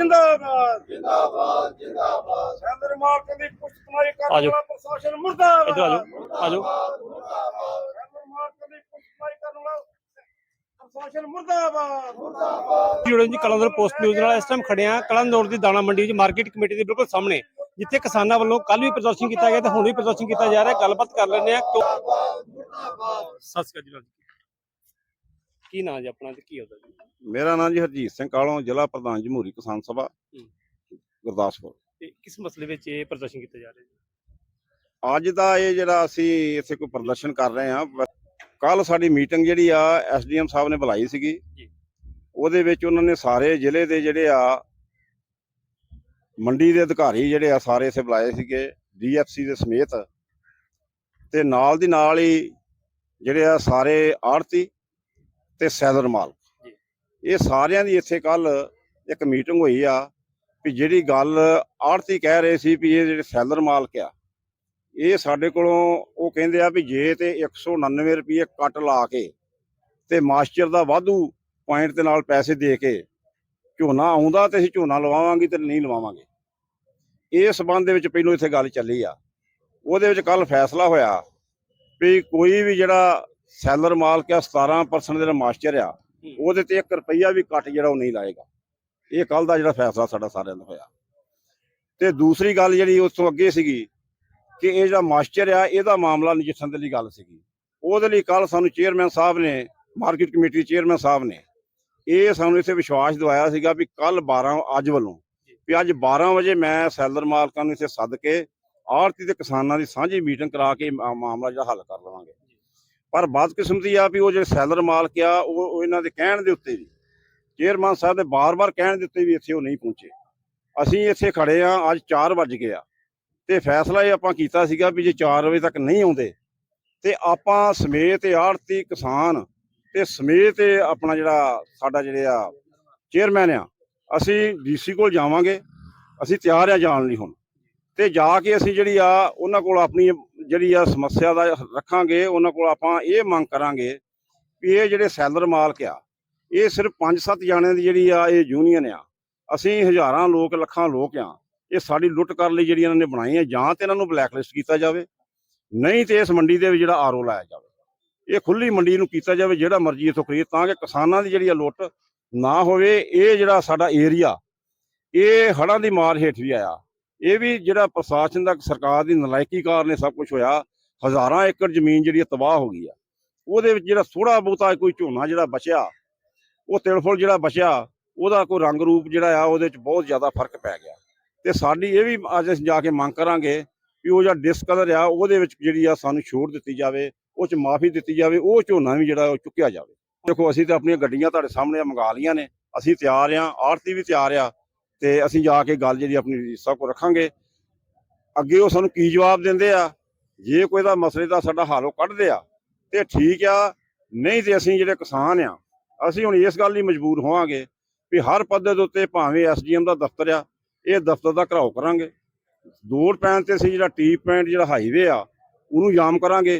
ਜਿੰਦਾਬਾਦ। ਜਿੰਦਾਬਾਦ ਜਿੰਦਾਬਾਦ। ਸੈਂਦਰ ਮਾਰਕ ਦੀ ਪੁਸ਼ਤਮਾਰੀ ਕਰਨ ਆਜੋ। ਵਾਲਾ ਪ੍ਰਸ਼ਾਸਨ ਮੁਰਦਾਬਾਦ। ਇੱਧਰ ਆਜੋ। ਆਜੋ। ਸੈਂਦਰ ਮਾਰਕ ਦੀ ਪੁਸ਼ਤਮਾਰੀ ਕਰਨ ਵਾਲਾ ਪ੍ਰਸ਼ਾਸਨ ਮੁਰਦਾਬਾਦ। ਮੁਰਦਾਬਾਦ। ਜੁੜੇ ਜੀ ਕਲੰਦਰ ਪੋਸਟ ਨਿਊਜ਼ ਨਾਲ ਇਸ ਟਾਈਮ ਖੜੇ ਆ ਕਲੰਦਰ ਦੀ ਦਾਣਾ ਮੰਡੀ ਵਿੱਚ ਮਾਰਕੀਟ ਕਮੇਟੀ ਦੇ ਬਿਲਕੁਲ ਸਾਹਮਣੇ ਜਿੱਥੇ ਕਿਸਾਨਾਂ ਵੱਲੋਂ ਕੱਲ ਵੀ ਪ੍ਰਦਰਸ਼ਨ ਕੀਤਾ ਗਿਆ ਤੇ ਹੁਣ ਵੀ ਪ੍ਰਦਰਸ਼ਨ ਕੀਤਾ ਜਾ ਰਿਹਾ। ਗੱਲਬਾਤ ਕਰ ਲੈਂਦੇ ਆ ਸਤਿ ਸ਼੍ਰੀ ਅਕਾਲ ਜੀ ਕੀ ਨਾਂ ਜੀ ਆਪਣਾ ਤੇ ਕੀ ਹੁੰਦਾ ਜੀ? ਮੇਰਾ ਨਾਮ ਜੀ ਹਰਜੀਤ ਸਿੰਘ ਕਾਲੋਂ ਜ਼ਿਲ੍ਹਾ ਪ੍ਰਧਾਨ ਜਮਹੂਰੀ ਕਿਸਾਨ ਸਭਾ। ਗੁਰਦਾਸਪੁਰ। ਤੇ ਕਿਸ ਮਸਲੇ ਵਿੱਚ ਇਹ ਪ੍ਰਦਰਸ਼ਨ ਕੀਤਾ ਜਾ ਰਿਹਾ ਜੀ ਅੱਜ ਦਾ ਇਹ ਜਿਹੜਾ ਅਸੀਂ ਇੱਥੇ ਕੋਈ ਪ੍ਰਦਰਸ਼ਨ ਕਰ ਰਹੇ ਹਾਂ ਕੱਲ ਸਾਡੀ ਮੀਟਿੰਗ ਜਿਹੜੀ ਆ ਐਸਡੀਐਮ ਸਾਹਿਬ ਨੇ ਬੁਲਾਈ ਸੀਗੀ। ਉਹਦੇ ਵਿੱਚ ਉਹਨਾਂ ਨੇ ਸਾਰੇ ਜ਼ਿਲ੍ਹੇ ਦੇ ਜਿਹੜੇ ਆ ਮੰਡੀ ਦੇ ਅਧਿਕਾਰੀ ਜਿਹੜੇ ਆ ਸਾਰੇ ਇੱਥੇ ਬੁਲਾਏ ਸੀਗੇ ਡੀਐਫਸੀ ਦੇ ਸਮੇਤ। ਤੇ ਨਾਲ ਦੀ ਨਾਲ ਹੀ ਜਿਹੜੇ ਆ ਸਾਰੇ ਆੜਤੀ ਤੇ ਸੈਲਰ ਮਾਲਕ। ਇਹ ਸਾਰਿਆਂ ਦੀ ਇੱਥੇ ਕੱਲ ਇੱਕ ਮੀਟਿੰਗ ਹੋਈ ਆ ਵੀ ਜਿਹੜੀ ਗੱਲ ਆੜਤੀ ਕਹਿ ਰਹੇ ਸੀ ਵੀ ਇਹ ਜਿਹੜੇ ਸੈਲਰ ਮਾਲਕ ਆ ਇਹ ਸਾਡੇ ਕੋਲੋਂ ਉਹ ਕਹਿੰਦੇ ਆ ਵੀ ਜੇ ਤੇ 199 ਰੁਪਏ ਕੱਟ ਲਾ ਕੇ ਤੇ ਮਾਸਟਰ ਦਾ ਵਾਧੂ ਪੁਆਇੰਟ ਦੇ ਨਾਲ ਪੈਸੇ ਦੇ ਕੇ ਝੋਨਾ ਆਉਂਦਾ ਤੇ ਅਸੀਂ ਝੋਨਾ ਲਵਾਵਾਂਗੇ ਤੇ ਨਹੀਂ ਲਵਾਵਾਂਗੇ। ਇਹ ਸਬੰਧ ਦੇ ਵਿੱਚ ਪਹਿਲੋਂ ਇੱਥੇ ਗੱਲ ਚੱਲੀ ਆ। ਉਹਦੇ ਵਿੱਚ ਕੱਲ ਫੈਸਲਾ ਹੋਇਆ ਵੀ ਕੋਈ ਵੀ ਜਿਹੜਾ ਸੈਲਰ ਮਾਲਕ ਆ 17% ਜਿਹੜਾ ਮਾਸਟਰ ਆ ਉਹਦੇ ਤੇ 1 ਰੁਪਈਆ ਵੀ ਕੱਟ ਜਿਹੜਾ ਉਹ ਨਹੀਂ ਲਾਏਗਾ। ਇਹ ਕੱਲ ਦਾ ਜਿਹੜਾ ਫੈਸਲਾ ਸਾਡਾ ਸਾਰਿਆਂ ਦਾ ਹੋਇਆ। ਤੇ ਦੂਸਰੀ ਗੱਲ ਜਿਹੜੀ ਉਸ ਤੋਂ ਅੱਗੇ ਸੀਗੀ ਕਿ ਇਹ ਜਿਹੜਾ ਮਾਸਟਰ ਆ ਇਹਦਾ ਮਾਮਲਾ ਨਜਿੱਠਣ ਦੇ ਲਈ ਗੱਲ ਸੀਗੀ। ਉਹਦੇ ਲਈ ਕੱਲ ਸਾਨੂੰ ਚੇਅਰਮੈਨ ਸਾਹਿਬ ਨੇ ਮਾਰਕੀਟ ਕਮੇਟੀ ਚੇਅਰਮੈਨ ਸਾਹਿਬ ਨੇ ਇਹ ਸਾਨੂੰ ਇੱਥੇ ਵਿਸ਼ਵਾਸ ਦਿਵਾਇਆ ਸੀਗਾ ਵੀ ਕੱਲ 12 ਅੱਜ ਵੱਲੋਂ ਵੀ ਅੱਜ 12 ਵਜੇ ਮੈਂ ਸੈਲਰ ਮਾਲਕਾਂ ਨੂੰ ਇੱਥੇ ਸੱਦ ਕੇ ਆੜਤੀ ਤੇ ਕਿਸਾਨਾਂ ਦੀ ਸਾਂਝੀ ਮੀਟਿੰਗ ਕਰਾ ਕੇ ਮਾਮਲਾ ਜਿਹੜਾ ਹੱਲ ਕਰ ਲਵਾਂਗੇ। ਪਰ ਬਦਕਿਸਮਤੀ ਆ ਵੀ ਉਹ ਜਿਹੜੇ ਸੈਲਰ ਮਾਲਕ ਆ, ਉਹ ਇਹਨਾਂ ਦੇ ਕਹਿਣ ਦੇ ਉੱਤੇ ਵੀ, ਚੇਅਰਮੈਨ ਸਾਹਿਬ ਦੇ ਬਾਰ-ਬਾਰ ਕਹਿਣ ਦੇ ਉੱਤੇ ਵੀ ਇੱਥੇ ਉਹ ਨਹੀਂ ਪਹੁੰਚੇ। ਅਸੀਂ ਇੱਥੇ ਖੜੇ ਆ, ਅੱਜ 4 ਵੱਜ ਗਏ ਆ। ਤੇ ਫੈਸਲਾ ਇਹ ਆਪਾਂ ਕੀਤਾ ਸੀਗਾ ਵੀ ਜੇ 4 ਵਜੇ ਤੱਕ ਨਹੀਂ ਆਉਂਦੇ, ਤੇ ਆਪਾਂ ਸਮੇਤ ਆੜਤੀ ਕਿਸਾਨ ਤੇ ਸਮੇਤ ਆਪਣਾ ਜਿਹੜਾ ਸਾਡਾ ਜਿਹੜੇ ਆ ਚੇਅਰਮੈਨ ਆ, ਅਸੀਂ ਡੀਸੀ ਕੋਲ ਜਾਵਾਂਗੇ। ਅਸੀਂ ਤਿਆਰ ਆ ਜਾਣ ਲਈ ਹੁਣ। ਤੇ ਜਾ ਕੇ ਅਸੀਂ ਜਿਹੜੀ ਆ, ਉਹਨਾਂ ਕੋਲ ਆਪਣੀ ਜਿਹੜੀ ਆ ਸਮੱਸਿਆ ਦਾ ਰੱਖਾਂਗੇ, ਉਹਨਾਂ ਕੋਲ ਆਪਾਂ ਇਹ ਮੰਗ ਕਰਾਂਗੇ ਵੀ ਇਹ ਜਿਹੜੇ ਸੈਲਰ ਮਾਲਕ ਆ, ਇਹ ਸਿਰਫ 5-7 ਜਾਣਿਆਂ ਦੀ ਜਿਹੜੀ ਆ ਇਹ ਯੂਨੀਅਨ ਆ, ਅਸੀਂ ਹਜ਼ਾਰਾਂ ਲੋਕ, ਲੱਖਾਂ ਲੋਕ ਆ, ਇਹ ਸਾਡੀ ਲੁੱਟ ਕਰਨ ਲਈ ਜਿਹੜੀ ਇਹਨਾਂ ਨੇ ਬਣਾਈ ਹੈ ਜਾਂ ਤੇ ਇਹਨਾਂ ਨੂੰ ਬਲੈਕਲਿਸਟ ਕੀਤਾ ਜਾਵੇ, ਨਹੀਂ ਤੇ ਇਸ ਮੰਡੀ ਦੇ ਵਿੱਚ ਜਿਹੜਾ ਆਰਓ ਲਾਇਆ ਜਾਵੇ। ਇਹ ਖੁੱਲੀ ਮੰਡੀ ਨੂੰ ਕੀਤਾ ਜਾਵੇ, ਜਿਹੜਾ ਮਰਜ਼ੀ ਇਥੋਂ ਖਰੀਦ, ਤਾਂ ਕਿ ਕਿਸਾਨਾਂ ਦੀ ਜਿਹੜੀ ਆ ਲੁੱਟ ਨਾ ਹੋਵੇ, ਇਹ ਜਿਹੜਾ ਸਾਡਾ ਏਰੀਆ ਇਹ ਹੜ੍ਹਾਂ ਦੀ ਮਾਰ ਹੇਠ ਵੀ ਆਇਆ। ਇਹ ਵੀ ਜਿਹੜਾ ਪ੍ਰਸ਼ਾਸਨ ਦਾ ਸਰਕਾਰ ਦੀ ਨਲਾਇਕੀ ਕਾਰਨ ਇਹ ਸਭ ਕੁਝ ਹੋਇਆ, ਹਜ਼ਾਰਾਂ ਏਕੜ ਜ਼ਮੀਨ ਜਿਹੜੀ ਆ ਤਬਾਹ ਹੋ ਗਈ ਆ। ਉਹਦੇ ਵਿੱਚ ਜਿਹੜਾ ਥੋੜਾ ਬਹੁਤਾ ਕੋਈ ਝੋਨਾ ਜਿਹੜਾ ਬਚਿਆ, ਉਹ ਤਿਲਫੁਲ ਜਿਹੜਾ ਬਚਿਆ, ਉਹਦਾ ਕੋਈ ਰੰਗ ਰੂਪ ਜਿਹੜਾ ਆ, ਉਹਦੇ ਵਿੱਚ ਬਹੁਤ ਜ਼ਿਆਦਾ ਫ਼ਰਕ ਪੈ ਗਿਆ। ਤੇ ਸਾਡੀ ਇਹ ਵੀ ਅੱਜ ਅਸੀਂ ਜਾ ਕੇ ਮੰਗ ਕਰਾਂਗੇ ਵੀ ਉਹ ਜਿਹੜਾ ਡਿਸਕਲਰ ਆ, ਉਹਦੇ ਵਿੱਚ ਜਿਹੜੀ ਆ ਸਾਨੂੰ ਛੋੜ ਦਿੱਤੀ ਜਾਵੇ, ਉਹ ਚ ਮਾਫੀ ਦਿੱਤੀ ਜਾਵੇ, ਉਹ ਝੋਨਾ ਵੀ ਜਿਹੜਾ ਉਹ ਚੁੱਕਿਆ ਜਾਵੇ। ਦੇਖੋ, ਅਸੀਂ ਤਾਂ ਆਪਣੀਆਂ ਗੱਡੀਆਂ ਤੁਹਾਡੇ ਸਾਹਮਣੇ ਮੰਗਾ ਲਈਆਂ ਨੇ, ਅਸੀਂ ਤਿਆਰ ਆ ਆੜਤੀ ਵੀ ਤਿਆਰ ਆ ਤੇ ਅਸੀਂ ਜਾ ਕੇ ਗੱਲ ਜਿਹੜੀ ਆਪਣੀ ਸਭ ਕੋ ਰੱਖਾਂਗੇ। ਅੱਗੇ ਉਹ ਸਾਨੂੰ ਕੀ ਜਵਾਬ ਦਿੰਦੇ ਆ? ਜੇ ਕੋਈ ਦਾ ਮਸਲੇ ਦਾ ਸਾਡਾ ਹੱਲ ਉਹ ਕੱਢਦੇ ਆ, ਤੇ ਠੀਕ ਆ, ਨਹੀਂ ਤੇ ਅਸੀਂ ਜਿਹੜੇ ਕਿਸਾਨ ਆ, ਅਸੀਂ ਹੁਣ ਇਸ ਗੱਲ ਲਈ ਮਜਬੂਰ ਹੋਵਾਂਗੇ ਵੀ ਹਰ ਪੱਧਰ ਦੇ ਉੱਤੇ ਭਾਵੇਂ ਐਸਡੀਐਮ ਦਾ ਦਫ਼ਤਰ ਆ, ਇਹ ਦਫ਼ਤਰ ਦਾ ਘਰਾਓ ਕਰਾਂਗੇ। ਦੂਰ ਪੈਣ ਤੇ ਅਸੀਂ ਜਿਹੜਾ ਟੀ ਪੁਆਇੰਟ, ਜਿਹੜਾ ਹਾਈਵੇ ਆ, ਉਹਨੂੰ ਜਾਮ ਕਰਾਂਗੇ।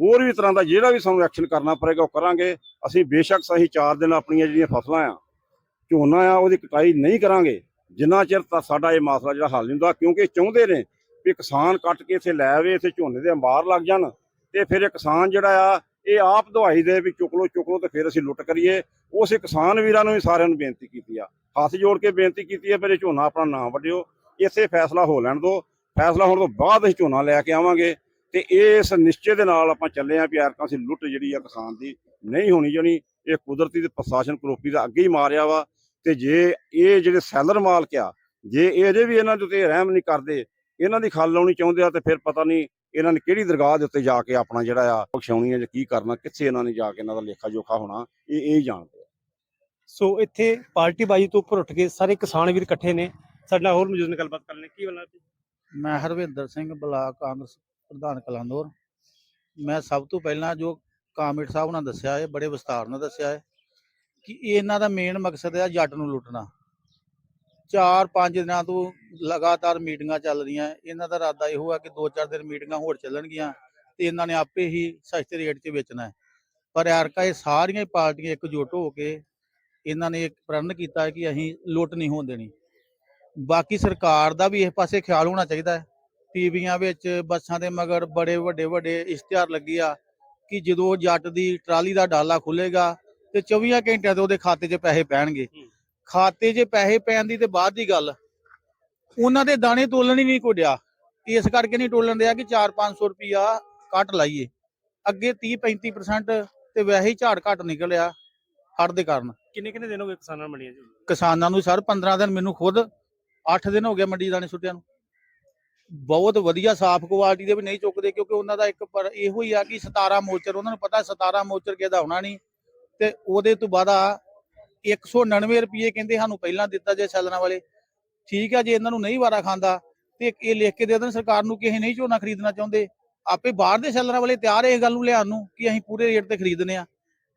ਹੋਰ ਵੀ ਤਰ੍ਹਾਂ ਦਾ ਜਿਹੜਾ ਵੀ ਸਾਨੂੰ ਐਕਸ਼ਨ ਕਰਨਾ ਪਵੇਗਾ, ਉਹ ਕਰਾਂਗੇ। ਅਸੀਂ ਬੇਸ਼ੱਕ ਸਹੀ 4 ਦਿਨ ਆਪਣੀਆਂ ਜਿਹੜੀਆਂ ਫਸਲਾਂ ਆ, ਝੋਨਾ ਆ, ਉਹਦੀ ਕਟਾਈ ਨਹੀਂ ਕਰਾਂਗੇ। ਜਿੰਨਾ ਚਿਰ ਤਾਂ ਸਾਡਾ ਇਹ ਮਸਲਾ ਜਿਹੜਾ ਹੱਲ ਨਹੀਂ ਹੁੰਦਾ, ਕਿਉਂਕਿ ਇਹ ਚਾਹੁੰਦੇ ਨੇ ਵੀ ਕਿਸਾਨ ਕੱਟ ਕੇ ਇੱਥੇ ਲੈ ਆਵੇ, ਇੱਥੇ ਝੋਨੇ ਦੇ ਅੰਬਾਰ ਲੱਗ ਜਾਣ ਤੇ ਫਿਰ ਇਹ ਕਿਸਾਨ ਜਿਹੜਾ ਆ, ਇਹ ਆਪ ਦਵਾਈ ਦੇ ਵੀ ਚੁੱਕ ਲੋ ਚੁੱਕ ਲੋ ਤੇ ਫਿਰ ਅਸੀਂ ਲੁੱਟ ਕਰੀਏ। ਉਸੇ ਕਿਸਾਨ ਵੀਰਾਂ ਨੂੰ ਵੀ ਸਾਰਿਆਂ ਨੂੰ ਬੇਨਤੀ ਕੀਤੀ ਆ। ਹੱਥ ਜੋੜ ਕੇ ਬੇਨਤੀ ਕੀਤੀ ਹੈ ਫਿਰ ਇਹ ਝੋਨਾ ਆਪਣਾ ਨਾ ਵੱਢਿਓ। ਇਸੇ ਫੈਸਲਾ ਹੋ ਲੈਣ ਦਿਓ। ਫੈਸਲਾ ਹੋਣ ਤੋਂ ਬਾਅਦ ਅਸੀਂ ਝੋਨਾ ਲੈ ਕੇ ਆਵਾਂਗੇ ਤੇ ਇਸ ਨਿਸ਼ਚੇ ਦੇ ਨਾਲ ਆਪਾਂ ਚੱਲੇ ਆਂ ਵੀ ਐਰਕਾਂ ਅਸੀਂ ਲੁੱਟ ਜਿਹੜੀ ਆ ਕਿਸਾਨ ਦੀ ਨਹੀਂ ਹੋਣੀ ਜਾਣੀ। ਇਹ ਕੁਦਰਤੀ ਤੇ ਪ੍ਰਸ਼ਾਸਨ ਕਰੋਪੀ ਦਾ ਅੱਗੇ ਹੀ ਮਾਰਿਆ ਵਾ। ਤੇ ਜੇ ਇਹ ਜਿਹੜੇ ਸੈਲਰ ਮਾਲਕ ਆ ਜੇ ਇਹਦੇ ਵੀ ਇਹਨਾਂ ਦੇ ਉੱਤੇ ਰਹਿਮ ਨਹੀਂ ਕਰਦੇ ਇਹਨਾਂ ਦੀ ਖੱਲ ਲਾਉਣੀ ਚਾਹੁੰਦੇ ਆ ਤੇ ਫਿਰ ਪਤਾ ਨਹੀਂ ਇਹਨਾਂ ਨੇ ਕਿਹੜੀ ਦਰਗਾਹ ਦੇ ਉੱਤੇ ਜਾ ਕੇ ਆਪਣਾ ਜਿਹੜਾ ਆ ਬਖਸ਼ਾਉਣੀ ਹੈ ਜਾਂ ਕੀ ਕਰਨਾ ਕਿੱਥੇ ਇਹਨਾਂ ਨੇ ਜਾ ਕੇ ਇਹਨਾਂ ਦਾ ਲੇਖਾ ਜੋਖਾ ਹੋਣਾ ਇਹ ਇਹ ਜਾਣਦੇ ਆ। ਸੋ ਇੱਥੇ ਪਾਰਟੀ ਬਾਜੀ ਤੋਂ ਉੱਪਰ ਉੱਠ ਕੇ ਸਾਰੇ ਕਿਸਾਨ ਵੀਰ ਇਕੱਠੇ ਨੇ ਸਾਡੇ ਨਾਲ ਹੋਰ ਮੌਜੂਦ ਨੇ ਗੱਲਬਾਤ ਕਰਨ ਲਈ ਕੀ ਬਣਾ ਮੈਂ ਹਰਵਿੰਦਰ ਸਿੰਘ ਬਲਾਕ ਕਾਂਗਰਸ ਪ੍ਰਧਾਨ ਕਲਾਂਦੋਰ। ਮੈਂ ਸਭ ਤੋਂ ਪਹਿਲਾਂ ਜੋ ਕਾਮੇਟ ਸਾਹਿਬ ਨੇ ਦੱਸਿਆ ਹੈ ਬੜੇ ਵਿਸਤਾਰ ਨਾਲ ਦੱਸਿਆ ਹੈ। ਕਿ ਇਹਨਾਂ ਦਾ ਮੇਨ ਮਕਸਦ ਹੈ ਜੱਟ ਨੂੰ ਲੁੱਟਣਾ। ਚਾਰ ਪੰਜ ਦਿਨਾਂ ਤੋਂ ਲਗਾਤਾਰ ਮੀਟਿੰਗਾਂ ਚੱਲ ਰਹੀਆਂ। ਇਹਨਾਂ ਦਾ ਇਰਾਦਾ ਇਹੋ ਹੈ ਕਿ ਦੋ ਚਾਰ ਦਿਨ ਮੀਟਿੰਗਾਂ ਹੋਰ ਚੱਲਣਗੀਆਂ ਤੇ ਇਹਨਾਂ ਨੇ ਆਪੇ ਹੀ ਸਸਤੇ ਰੇਟ 'ਚ ਵੇਚਣਾ ਹੈ। ਪਰ ਐਰਕਾ ਇਹ ਸਾਰੀਆਂ ਪਾਰਟੀਆਂ ਇਕਜੁੱਟ ਹੋ ਕੇ ਇਹਨਾਂ ਨੇ ਇੱਕ ਪ੍ਰਣ ਕੀਤਾ ਕਿ ਅਸੀਂ ਲੁੱਟ ਨਹੀਂ ਹੋਣ ਦੇਣੀ। ਬਾਕੀ ਸਰਕਾਰ ਦਾ ਵੀ ਇਸ ਪਾਸੇ ਖਿਆਲ ਹੋਣਾ ਚਾਹੀਦਾ ਹੈ। ਟੀਵੀਆਂ ਵਿੱਚ, ਬੱਸਾਂ ਦੇ ਮਗਰ ਬੜੇ ਵੱਡੇ ਵੱਡੇ ਇਸ਼ਤਿਹਾਰ ਲੱਗੇ ਆ ਕਿ ਜਦੋਂ ਜੱਟ ਦੀ ਟਰਾਲੀ ਦਾ ਡਾਲਾ ਖੁੱਲੇਗਾ ਤੇ 24 ਘੰਟਿਆਂ ਤੇ ਉਹਦੇ ਖਾਤੇ 'ਚ ਪੈਸੇ ਪੈਣਗੇ। ਖਾਤੇ 'ਚ ਪੈਸੇ ਪੈਣ ਦੀ ਤੇ ਬਾਅਦ ਦੀ ਗੱਲ ਉਹਨਾਂ ਦੇ ਦਾਣੇ ਤੋਲਣ ਹੀ ਨਹੀਂ ਕੋਡਿਆ ਇਸ ਕਰਕੇ ਨਹੀਂ ਟੋਲਣ ਦਿਆ ਕਿ 4-500 ਰੁਪਿਆ ਕੱਟ ਲਾਈਏ। ਅੱਗੇ 30-35% ਤੇ ਵੈਸੇ ਹੀ ਝਾੜ ਘੱਟ ਨਿਕਲਿਆ ਹੜ੍ਹ ਦੇ ਕਾਰਨ। ਕਿੰਨੇ ਕਿੰਨੇ ਦਿਨ ਹੋ ਗਏ ਕਿਸਾਨਾਂ ਨੂੰ ਮੰਡੀਆਂ 'ਚ? ਕਿਸਾਨਾਂ ਨੂੰ ਸਰ 15 ਦਿਨ ਮੈਨੂੰ ਖੁਦ 8 ਦਿਨ ਹੋ ਗਏ ਮੰਡੀ ਦਾਣੇ ਸੁੱਟਿਆਂ ਨੂੰ। ਬਹੁਤ ਵਧੀਆ ਸਾਫ਼ ਕੁਆਲਿਟੀ ਦੇ ਵੀ ਨਹੀਂ ਚੁੱਕਦੇ ਕਿਉਂਕਿ ਉਹਨਾਂ ਦਾ ਇੱਕ ਪਰ ਇਹੋ ਹੀ ਆ ਕਿ 17 ਮੋਚਰ ਉਹਨਾਂ ਨੂੰ ਪਤਾ 17 ਮੋਚਰ ਕਿਹਦਾ ਹੋਣਾ ਨਹੀਂ। ਤੇ ਉਹਦੇ ਤੋਂ ਬਾਅਦ ਆ 199 ਰੁਪਏ ਕਹਿੰਦੇ ਸਾਨੂੰ ਪਹਿਲਾਂ ਦਿੱਤਾ ਜੇ ਸੈਲਰਾਂ ਵਾਲੇ। ਠੀਕ ਆ, ਜੇ ਇਹਨਾਂ ਨੂੰ ਨਹੀਂ ਵਾਰਾ ਖਾਂਦਾ, ਤੇ ਇਹ ਲਿਖ ਕੇ ਦੇ ਦੇਣ ਸਰਕਾਰ ਨੂੰ ਕਿ ਇਹ ਨਹੀਂ ਝੋਨਾ ਖਰੀਦਣਾ ਚਾਹੁੰਦੇ। ਆਪੇ ਬਾਹਰ ਦੇ ਸੈਲਰਾਂ ਵਾਲੇ ਤਿਆਰ ਇਹ ਗੱਲ ਨੂੰ ਲਿਆਉਣ ਨੂੰ ਕਿ ਅਸੀਂ ਪੂਰੇ ਰੇਟ ਤੇ ਖਰੀਦਨੇ ਆ।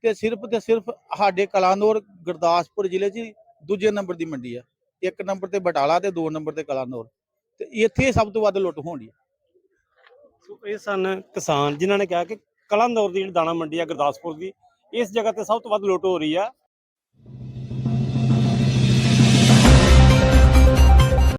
ਤੇ ਸਿਰਫ ਤੇ ਸਿਰਫ ਸਾਡੇ ਕਲਾਨੌਰ, ਗੁਰਦਾਸਪੁਰ ਜ਼ਿਲ੍ਹੇ 'ਚ ਦੂਜੇ ਨੰਬਰ ਦੀ ਮੰਡੀ ਆ। ਇੱਕ ਨੰਬਰ ਤੇ ਬਟਾਲਾ ਤੇ ਦੋ ਨੰਬਰ ਤੇ ਕਲਾਨੌਰ। ਤੇ ਇੱਥੇ ਸਭ ਤੋਂ ਵੱਧ ਲੁੱਟ ਹੋਣੀ ਆ। ਸੋ ਇਹ ਸਨ ਕਿਸਾਨ ਜਿਨ੍ਹਾਂ ਨੇ ਕਿਹਾ ਕਿ ਕਲੰਦੌਰ ਦੀ ਜਿਹੜੀ ਦਾਣਾ ਮੰਡੀ ਆ ਗੁਰਦਾਸਪੁਰ ਦੀ ਇਸ ਜਗ੍ਹਾ ਤੇ ਸਭ ਤੋਂ ਵੱਧ ਲੁੱਟ ਹੋ ਰਹੀ ਆ।